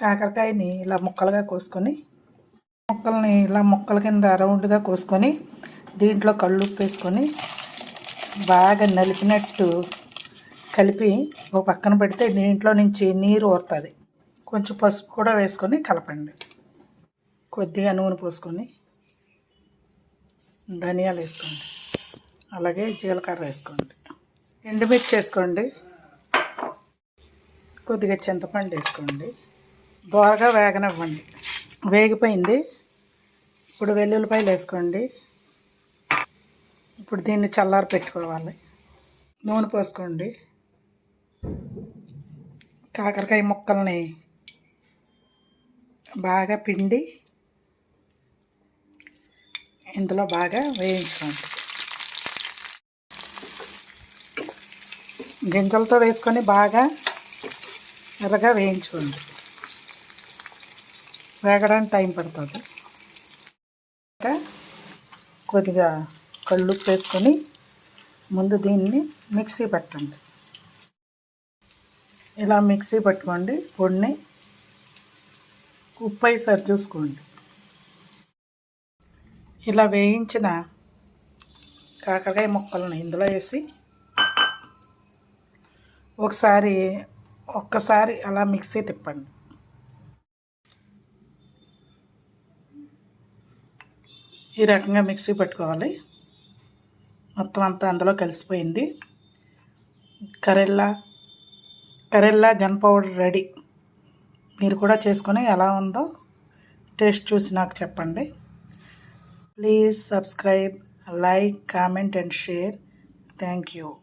కాకరకాయని ఇలా ముక్కలుగా కోసుకొని ముక్కల్ని ఇలా ముక్కల కింద రౌండ్గా కోసుకొని దీంట్లో కళ్ళుప్పు వేసుకొని బాగా నలిపినట్టు కలిపి ఒక పక్కన పెడితే దీంట్లో నుంచి నీరు ఊరుతుంది. కొంచెం పసుపు కూడా వేసుకొని కలపండి. కొద్దిగా నూనె పోసుకొని ధనియాలు వేసుకోండి. అలాగే జీలకర్ర వేసుకోండి. ఎండుమిర్చి వేసుకోండి. కొద్దిగా చింతపండు వేసుకోండి. దోరగా వేగనివ్వండి. వేగిపోయింది. ఇప్పుడు వెల్లుల్లిపాయలు వేసుకోండి. ఇప్పుడు దీన్ని చల్లారి పెట్టుకోవాలి. నూనె పోసుకోండి. కాకరకాయ ముక్కల్ని బాగా పిండి ఇందులో బాగా వేయించుకోండి. గింజలతో వేసుకొని బాగా ఎర్రగా వేయించుకోండి. వేగడానికి టైం పడుతుంది. ఇంకా కొద్దిగా కళ్ళుప్పు వేసుకొని ముందు దీన్ని మిక్సీ పెట్టండి. ఇలా మిక్సీ పెట్టుకోండి పొడిని ఉప్పు అయ్యేసారి సరి చూసుకోండి. ఇలా వేయించిన కాకరకాయ ముక్కలను ఇందులో వేసి ఒకసారి ఒక్కసారి అలా మిక్సీ తిప్పండి. ఈ రకంగా మిక్సీ పెట్టుకోవాలి. మొత్తం అంతా అందులో కలిసిపోయింది. Karela karela gun powder ready. మీరు కూడా చేసుకొని ఎలా ఉందో టేస్ట్ చూసి నాకు చెప్పండి. Please subscribe like comment and share. Thank you.